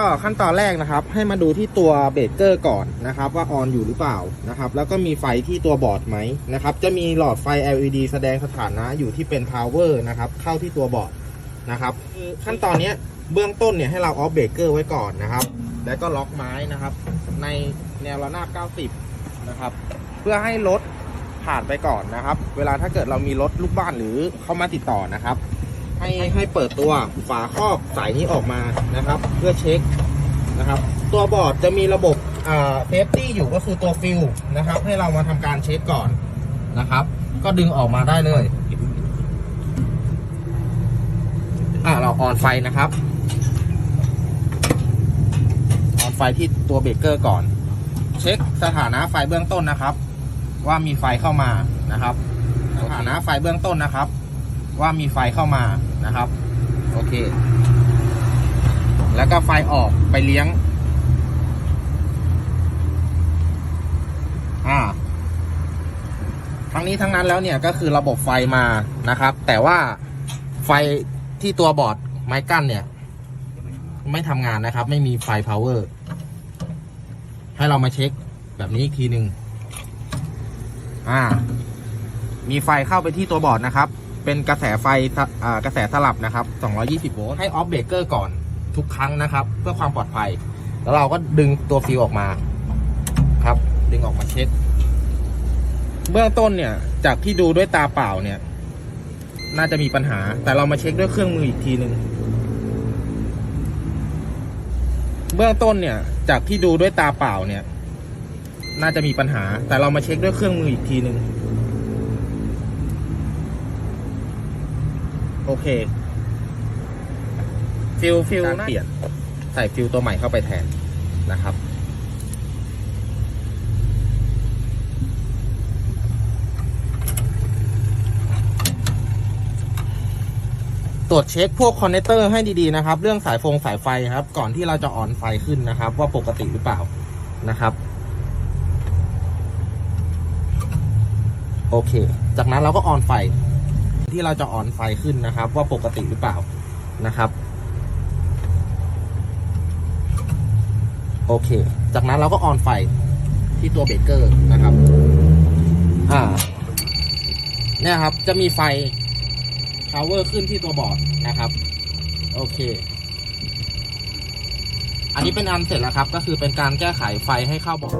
ก็ขั้นตอนแรกนะครับ ให้มาดูที่ตัวเบรกเกอร์ก่อนนะครับ ว่าออนอยู่หรือเปล่านะครับ แล้วก็มีไฟที่ตัวบอร์ดไหมนะครับ จะมีหลอดไฟ LED แสดงสถานะอยู่ที่เป็น power นะครับ เข้าที่ตัวบอร์ดนะครับขั้นตอนนี้เบื้องต้นเนี่ยให้เราออฟเบรกเกอร์ไว้ก่อนนะครับ แล้วก็ล็อกไม้นะครับ ในแนวระนาบ 90 นะครับ เพื่อให้รถผ่านไปก่อนนะครับ เวลาถ้าเกิดเรามีรถลูกบ้านหรือเข้ามาติดต่อนะครับ ให้ให้เปิดตัวฝาครอบสายนี้ออกมานะครับ เพื่อเช็คนะครับ ตัวบอร์ดจะมีระบบอ่าเซฟตี้อยู่ก็คือตัวฟิลนะครับ ให้เรามาทำการเช็คก่อนนะครับ ก็ดึงออกมาได้เลยอ่าเราออนไฟนะครับออนไฟที่ตัวเบรกเกอร์ก่อน เช็คสถานะไฟเบื้องต้นนะครับ ว่ามีไฟเข้ามานะครับ สถานะไฟเบื้องต้นนะครับ ว่ามีไฟเข้ามานะครับ โอเค แล้วก็ไฟออกไปเลี้ยง อ่า ทั้งนี้ทั้งนั้นแล้วเนี่ยก็คือระบบไฟมานะครับ แต่ว่าไฟที่ตัวบอร์ดไม้กั้นเนี่ย ไม่ทำงานนะครับ ไม่มีไฟ power ให้เรามาเช็คแบบนี้อีกทีหนึ่งอ่า มีไฟเข้าไปที่ตัวบอร์ดนะครับ เป็นกระแสไฟกระแสสลับนะครับ 220 โวลต์ ให้ออฟเบรกเกอร์ก่อนทุกครั้งนะครับ เพื่อความปลอดภัย แล้วเราก็ดึงตัวฟิวออกมา ครับ ดึงออกมาเช็ค เบื้องต้นเนี่ย จากที่ดูด้วยตาเปล่าเนี่ย น่าจะมีปัญหา แต่เรามาเช็คด้วยเครื่องมืออีกทีหนึ่งเบื้องต้นเนี่ย จากที่ดูด้วยตาเปล่าเนี่ย น่าจะมีปัญหา แต่เรามาเช็คด้วยเครื่องมืออีกทีหนึ่ง โอเค ฟิลฟิลเปลี่ยน ใส่ฟิลตัวใหม่เข้าไปแทนนะครับ ตรวจเช็คพวกคอนเนคเตอร์ให้ดีๆนะครับ เรื่องสายฟงสายไฟครับ ก่อนที่เราจะอ่อนไฟขึ้นนะครับ ว่าปกติหรือเปล่านะครับโอเค จากนั้นเราก็ออนไฟ ที่เราจะอ่อนไฟขึ้นนะครับ ว่าปกติหรือเปล่านะครับ โอเค จากนั้นเราก็ออนไฟที่ตัวเบรกเกอร์นะครับ อ่า เนี่ยครับ จะมีไฟ power ขึ้นที่ตัวบอร์ดนะครับ โอเค อันนี้เป็นอันเสร็จแล้วครับ ก็คือเป็นการแก้ไขไฟให้เข้าบอร์ด